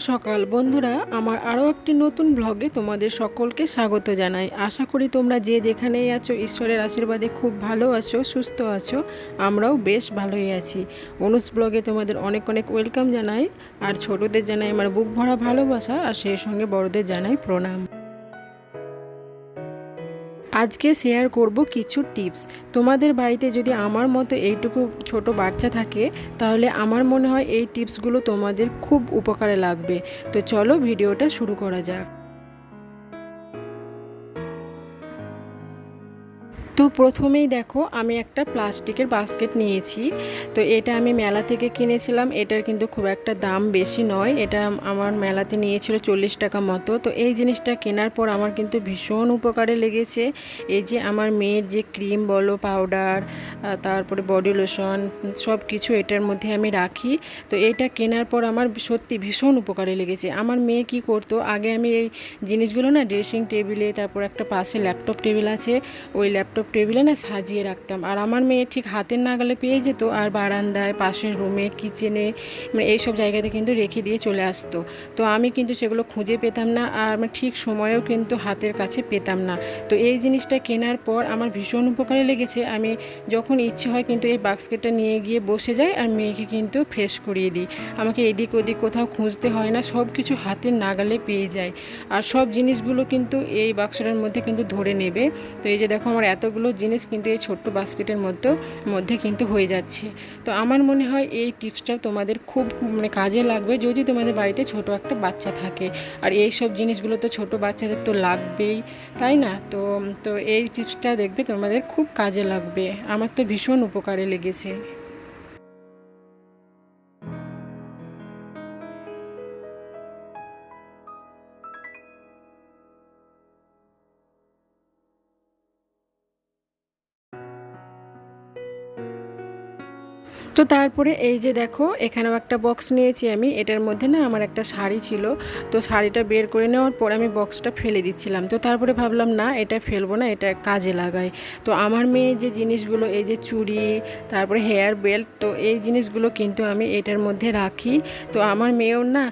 সকাল। বন্ধুরা, আমার আরও একটি নতুন ব্লগে তোমাদের সকলকে স্বাগত জানাই। আশা করি তোমরা যে যেখানেই আছো, ঈশ্বরের আশীর্বাদে খুব ভালো আছো, সুস্থ আছো, আমরাও বেশ ভালোই আছি। অনুষ ব্লগে তোমাদের অনেক অনেক ওয়েলকাম জানাই, আর ছোটদের জানাই আমার বুক ভরা ভালোবাসা, আর সেই সঙ্গে বড়দের জানাই প্রণাম। আজকে শেয়ার করব কিছু টিপস তোমাদের বাড়িতে যদি আমার মতো এইটুকু ছোট বাচ্চা থাকে, তাহলে আমার মনে হয় এই টিপসগুলো তোমাদের খুব উপকারে লাগবে। তো চলো ভিডিওটা শুরু করা যাক। তো প্রথমেই দেখো আমি একটা প্লাস্টিকের বাস্কেট নিয়েছি। তো এটা আমি মেলা থেকে কিনেছিলাম। এটার কিন্তু খুব একটা দাম বেশি নয়। এটা আমার মেলাতে নিয়েছিল চল্লিশ টাকা মতো। তো এই জিনিসটা কেনার পর আমার কিন্তু ভীষণ উপকারে লেগেছে। এই যে আমার মেয়ের যে ক্রিম বলো, পাউডার তারপরে বডি লোশন, সব কিছু এটার মধ্যে আমি রাখি। তো এটা কেনার পর আমার সত্যি ভীষণ উপকারে লেগেছে। আমার মেয়ে কি করতো, আগে আমি এই জিনিসগুলো না ড্রেসিং টেবিলে, তারপর একটা পাশে ল্যাপটপ টেবিল আছে, ওই ল্যাপটপ টেবিলে না সাজিয়ে রাখতাম। আর আমার মেয়ে ঠিক হাতের নাগালে পেয়ে যেত আর বারান্দায়, পাশের রুমে, কিচেনে মানে এইসব জায়গাতে কিন্তু রেখে দিয়ে চলে আসতো। তো আমি কিন্তু সেগুলো খুঁজে পেতাম না আর মানে ঠিক সময়েও কিন্তু হাতের কাছে পেতাম না। তো এই জিনিসটা কেনার পর আমার ভীষণ উপকারে লেগেছে। আমি যখন ইচ্ছে হয় কিন্তু এই বাস্কেটটা নিয়ে গিয়ে বসে যাই আর মেয়েকে কিন্তু ফ্রেশ করিয়ে দিই। আমাকে এদিক ওদিক কোথাও খুঁজতে হয় না, সব কিছু হাতের নাগালে পেয়ে যায়। আর সব জিনিসগুলো কিন্তু এই বাক্সটার মধ্যে কিন্তু ধরে নেবে। তো এই যে দেখো আমার এতগুলো সবগুলো জিনিস কিন্তু এই ছোট্ট বাস্কেটের মধ্যে মধ্যে কিন্তু হয়ে যাচ্ছে। তো আমার মনে হয় এই টিপসটা তোমাদের খুব মানে কাজে লাগবে যদি তোমাদের বাড়িতে ছোট একটা বাচ্চা থাকে। আর এই সব জিনিসগুলো তো ছোট বাচ্চাদের তো লাগবেই, তাই না? তো তো এই টিপসটা দেখবে তোমাদের খুব কাজে লাগবে। আমার তো ভীষণ উপকারে লেগেছে। তো তারপরে এই যে দেখো, এখানেও একটা বক্স নিয়েছি আমি। এটার মধ্যে না আমার একটা শাড়ি ছিল। তো শাড়িটা বের করে নেওয়ার পর আমি বক্সটা ফেলে দিচ্ছিলাম। তো তারপরে ভাবলাম, না, এটা ফেলব না, এটা কাজে লাগাই। তো আমার মেয়ে যে জিনিসগুলো, এই যে চুড়ি, তারপরে হেয়ার বেল্ট তো এই জিনিসগুলো কিন্তু আমি এটার মধ্যে রাখি। তো আমার মেয়েও না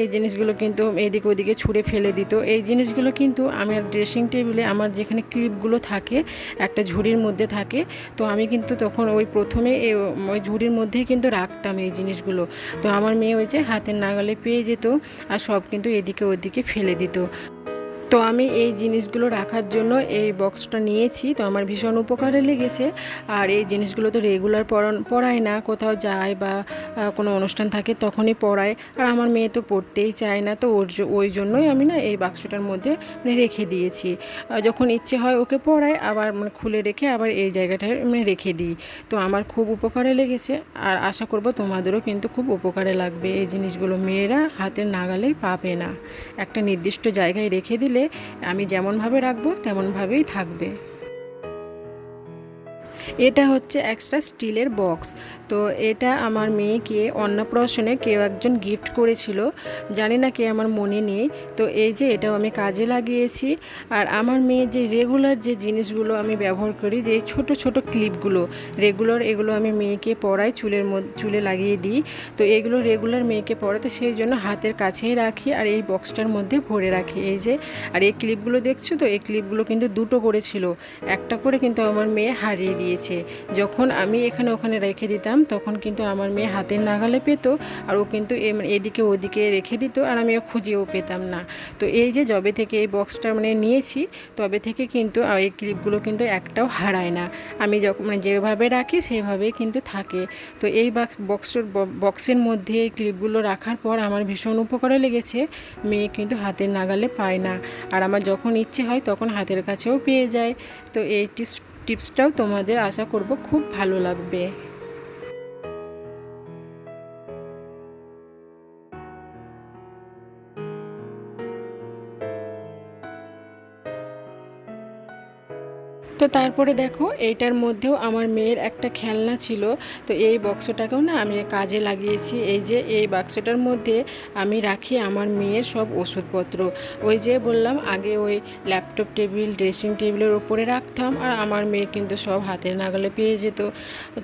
এই জিনিসগুলো কিন্তু এদিক ওদিকে ছুঁড়ে ফেলে দিত। এই জিনিসগুলো কিন্তু আমার ড্রেসিং টেবিলে আমার যেখানে ক্লিপগুলো থাকে, একটা ঝুড়ির মধ্যে থাকে, তো আমি কিন্তু তখন ওই প্রথমে ওই ঝুড়ির মধ্যেই কিন্তু রাখতাম এই জিনিসগুলো। তো আমার মেয়ে ওই যে হাতের নাগালে পেয়ে যেত আর সব কিন্তু এদিকে ওদিকে ফেলে দিত। তো আমি এই জিনিসগুলো রাখার জন্য এই বক্সটা নিয়েছি। তো আমার ভীষণ উপকারে লেগেছে। আর এই জিনিসগুলো তো রেগুলার পড়ায় না, কোথাও যায় বা কোনো অনুষ্ঠান থাকে তখনই পড়ায়। আর আমার মেয়ে তো পড়তেই চায় না, তো ওর ওই জন্যই আমি না এই বাক্সটার মধ্যে মানে রেখে দিয়েছি। যখন ইচ্ছে হয় ওকে পড়ায়, আবার মানে খুলে রেখে আবার এই জায়গাটায় মানে রেখে দিই। তো আমার খুব উপকারে লেগেছে। আর আশা করব তোমাদেরও কিন্তু খুব উপকারে লাগবে। এই জিনিসগুলো মেয়েরা হাতের নাগালেই পাবে না। একটা নির্দিষ্ট জায়গায় রেখে দিলে আমি যেমনভাবে রাখব তেমনভাবেই থাকবে। এটা হচ্ছে একটা স্টিলের বক্স তো এটা আমার মেয়েকে অন্নপ্রাশনে কেউ একজন গিফট করেছিল। জানি না কে আমার মনে নেই। তো এই যে এটাও আমি কাজে লাগিয়েছি। আর আমার মেয়ে যে রেগুলার যে জিনিসগুলো আমি ব্যবহার করি, যে ছোট ছোট ক্লিপগুলো রেগুলার এগুলো আমি মেয়েকে পরাই চুলের চুলে লাগিয়ে দিই। তো এগুলো রেগুলার মেয়েকে পরাতে সেই জন্য হাতের কাছেই রাখি আর এই বক্সটার মধ্যে ভরে রাখি। এই যে, আর এই ক্লিপগুলো দেখছ তো? এই ক্লিপগুলো কিন্তু দুটো করেছিল। একটা করে কিন্তু আমার মেয়ে হারিয়ে দিয়েছে। যখন আমি এখানে ওখানে রেখে দিতাম, তখন কিন্তু আমার মেয়ে হাতের নাগালে পেত আর ও কিন্তু মানে এদিকে ওদিকে রেখে দিত আর আমিও খুঁজেও পেতাম না। তো এই যে জবে থেকে এই বক্সটা মানে নিয়েছি, তবে থেকে কিন্তু এই ক্লিপগুলো কিন্তু একটাও হারায় না। আমি যখন মানে যেভাবে রাখি, সেভাবেই কিন্তু থাকে। তো এই বক্সের বক্সের মধ্যে এই ক্লিপগুলো রাখার পর আমার ভীষণ উপকারে লেগেছে। মেয়ে কিন্তু হাতের নাগালে পায় না। আর আমার যখন ইচ্ছে হয়, তখন হাতের কাছেও পেয়ে যায়। তো এই টিপসটাও তোমাদের আশা করব খুব ভালো লাগবে। তো তারপরে দেখো, এইটার মধ্যেও আমার মেয়ের একটা খেলনা ছিল। তো এই বক্সটাকেও না আমি কাজে লাগিয়েছি। এই যে এই বাক্সটার মধ্যে আমি রাখি আমার মেয়ের সব ওষুধপত্র। ওই যে বললাম, আগে ওই ল্যাপটপ টেবিল, ড্রেসিং টেবিলের ওপরে রাখতাম আর আমার মেয়ে কিন্তু সব হাতের নাগালে পেয়ে যেত।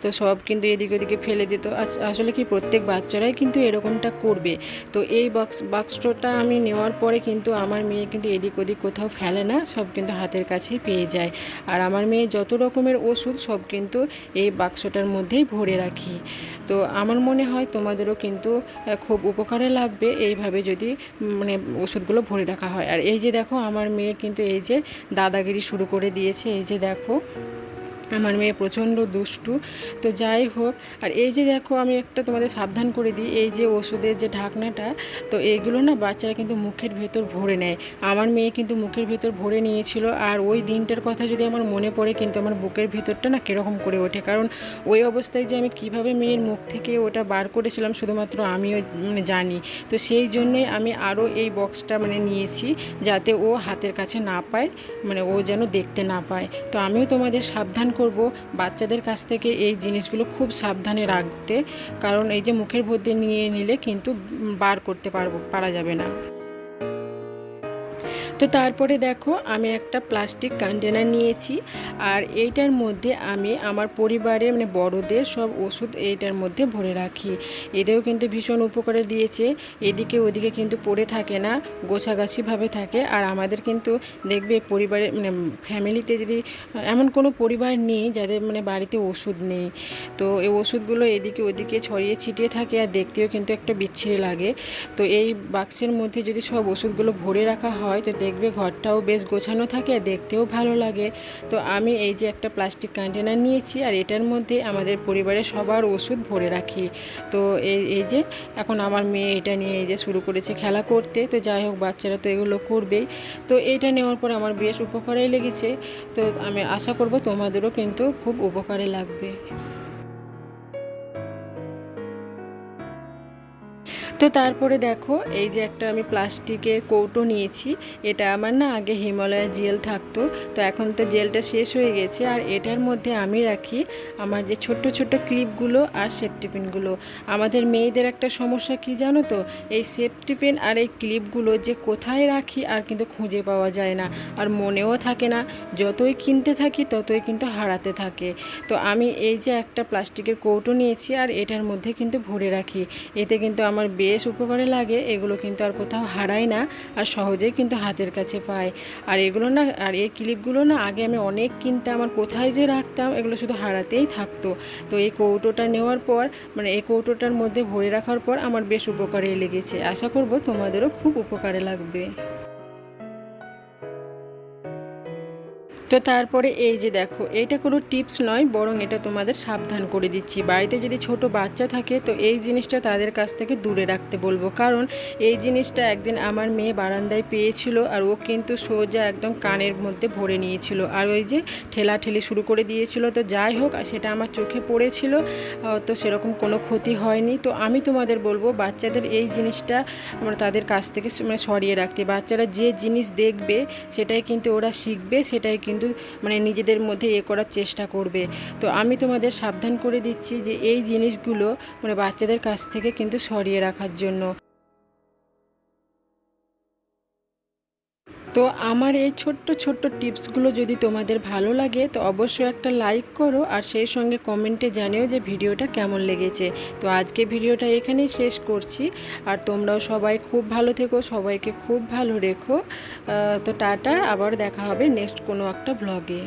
তো সব কিন্তু এদিক ওদিকে ফেলে দিত। আস- আসলে কি প্রত্যেক বাচ্চারাই কিন্তু এরকমটা করবে। তো এই বক্স, বাক্সটা আমি নেওয়ার পরে কিন্তু আমার মেয়ে কিন্তু এদিক ওদিক কোথাও ফেলে না, সব কিন্তু হাতের কাছেই পেয়ে যায়। আর আমার মেয়ে যত রকমের ওষুধ, সব কিন্তু এই বাক্সটার মধ্যেই ভরে রাখি। তো আমার মনে হয় তোমাদেরও কিন্তু খুব উপকারে লাগবে এইভাবে যদি মানে ওষুধগুলো ভরে রাখা হয়। আর এই যে দেখো, আমার মেয়ে কিন্তু এই যে দাদাগিরি শুরু করে দিয়েছে। এই যে দেখো। আমার মেয়ে প্রচণ্ড দুষ্টু। তো যাই হোক, আর এই যে দেখো, আমি একটা তোমাদের সাবধান করে দিই, এই যে ওষুধের যে ঢাকনাটা, তো এইগুলো না বাচ্চারা কিন্তু মুখের ভেতর ভরে নেয়। আমার মেয়ে কিন্তু মুখের ভেতর ভরে নিয়েছিল, আর ওই দিনটার কথা যদি আমার মনে পড়ে, কিন্তু আমার বুকের ভেতরটা না কীরকম করে ওঠে। কারণ ওই অবস্থায় যে আমি কীভাবে মেয়ের মুখ থেকে ওটা বার করেছিলাম, শুধুমাত্র আমিও মানে জানি। তো সেই জন্যই আমি আরও এই বক্সটা মানে নিয়েছি, যাতে ও হাতের কাছে না পায় মানে ও যেন দেখতে না পায়। তো আমিও তোমাদের সাবধান করব। বাচ্চাদের কাছ থেকে এই জিনিসগুলো খুব সাবধানে রাখতে, কারণ এই যে মুখের মধ্যে নিয়ে নিলে কিন্তু বার করতে পারব, পারা যাবে না। তো তারপরে দেখো, আমি একটা প্লাস্টিক কন্টেনার নিয়েছি। আর এইটার মধ্যে আমি আমার পরিবারে মানে বড়দের সব ওষুধ এইটার মধ্যে ভরে রাখি। এদেরও কিন্তু ভীষণ উপকারে দিয়েছে। এদিকে ওদিকে কিন্তু পড়ে থাকে না, গোছাগাছিভাবে থাকে। আর আমাদের কিন্তু দেখবে পরিবারে মানে ফ্যামিলিতে যদি, এমন কোনো পরিবার নেই যাদের মানে বাড়িতে ওষুধ নেই। তো এই ওষুধগুলো এদিকে ওদিকে ছড়িয়ে ছিটিয়ে থাকে আর দেখতেও কিন্তু একটা বিচ্ছিরি লাগে। তো এই বাক্সের মধ্যে যদি সব ওষুধগুলো ভরে রাখা হয়, তো দেখবে ঘরটাও বেশ গোছানো থাকে আর দেখতেও ভালো লাগে। তো আমি এই যে একটা প্লাস্টিক কন্টেনার নিয়েছি আর এটার মধ্যে আমাদের পরিবারের সবার ওষুধ ভরে রাখি। তো এই এই যে এখন আমার মেয়ে এটা নিয়ে এই যে শুরু করেছে খেলা করতে, তো যাই হোক বাচ্চারা তো এগুলো করবেই। তো এইটা নেওয়ার পর আমার বেশ উপকারেই লেগেছে। তো আমি আশা করব তোমাদেরও কিন্তু খুব উপকারে লাগবে। তো তারপরে দেখো, এই যে একটা আমি প্লাস্টিকের কৌটো নিয়েছি। এটা আমার না আগে হিমালয়া জেল থাকতো। তো এখন তো জেলটা শেষ হয়ে গেছে। আর এটার মধ্যে আমি রাখি আমার যে ছোট্ট ছোট্ট ক্লিপগুলো আর সেফটি পিনগুলো। আমাদের মেয়েদের একটা সমস্যা কি জানো তো? এই সেফটি পিন আর এই ক্লিপগুলো যে কোথায় রাখি আর কিন্তু খুঁজে পাওয়া যায় না। আর মনেও থাকে না, যতই কিনতে থাকি ততই কিন্তু হারাতে থাকে। তো আমি এই যে একটা প্লাস্টিকের কৌটো নিয়েছি আর এটার মধ্যে কিন্তু ভরে রাখি। এতে কিন্তু আমার বেশ উপকারে লাগে, এগুলো কিন্তু আর কোথাও হারায় না আর সহজেই কিন্তু হাতের কাছে পায়। আর এগুলো না, আর এই ক্লিপগুলো না আগে আমি অনেক কিনতাম আর কোথায় যে রাখতাম, এগুলো শুধু হারাতেই থাকতো। তো এই কৌটোটা নেওয়ার পর মানে এই কৌটোটার মধ্যে ভরে রাখার পর আমার বেশ উপকারে লেগেছে। আশা করব তোমাদেরও খুব উপকারে লাগবে। তো তারপরে এই যে দেখো, এইটা কোনো টিপস নয়, বরং এটা তোমাদের সাবধান করে দিচ্ছি। বাড়িতে যদি ছোট বাচ্চা থাকে, তো এই জিনিসটা তাদের কাছ থেকে দূরে রাখতে বলব। কারণ এই জিনিসটা একদিন আমার মেয়ে বারান্দায় পেয়েছিল, আর ও কিন্তু সোজা একদম কানের মধ্যে ভরে নিয়েছিল। আর ওই যে ঠেলা ঠেলি শুরু করে দিয়েছিল, তো যাই হোক, আর সেটা আমার চোখে পড়েছিল তো সেরকম কোনো ক্ষতি হয়নি। তো আমি তোমাদের বলব, বাচ্চাদের এই জিনিসটা মানে তাদের কাছ থেকে মানে সরিয়ে রাখতে। বাচ্চারা যে জিনিস দেখবে, সেটাই কিন্তু ওরা শিখবে, সেটাই কিন্তু মানে নিজেদের মধ্যে এ করার চেষ্টা করবে। তো আমি তোমাদের সাবধান করে দিচ্ছি যে এই জিনিসগুলো মানে বাচ্চাদের কাছ থেকে কিন্তু সরিয়ে রাখার জন্য। তো আমার এই ছোট্ট ছোট্ট টিপসগুলো যদি তোমাদের ভালো লাগে, তো অবশ্যই একটা লাইক করো আর সেই সঙ্গে কমেন্টে জানিও যে ভিডিওটা কেমন লেগেছে। তো আজকে ভিডিওটা এখানেই শেষ করছি আর তোমরাও সবাই খুব ভালো থেকো, সবাইকে খুব ভালো রেখো। তো টাটা, আবার দেখা হবে নেক্সট কোনো একটা ব্লগে